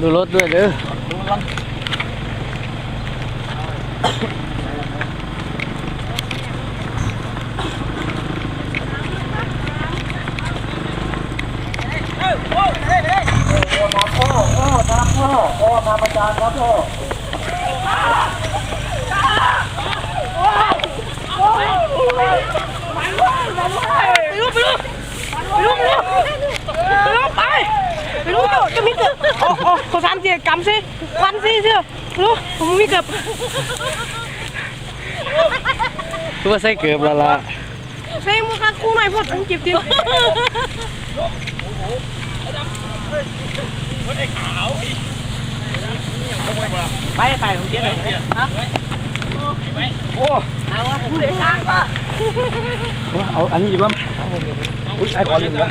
ดูรถด้วยเด้อไปลูกไปลูกไปลูกไปลูกไปลูกไปไปลูกจะมีเกือบ โอ้โอ้ขอสามเจียกำสิควันสิเชื่อลูกผมมีเกือบคือว่าใส่เกือบและละเซ่มึงคัดคู่หน่อยพอดเก็บดิไปไปของเจ๊เลยฮะเอาอันนี้ดีกว่าไอ้ขอลืมนะ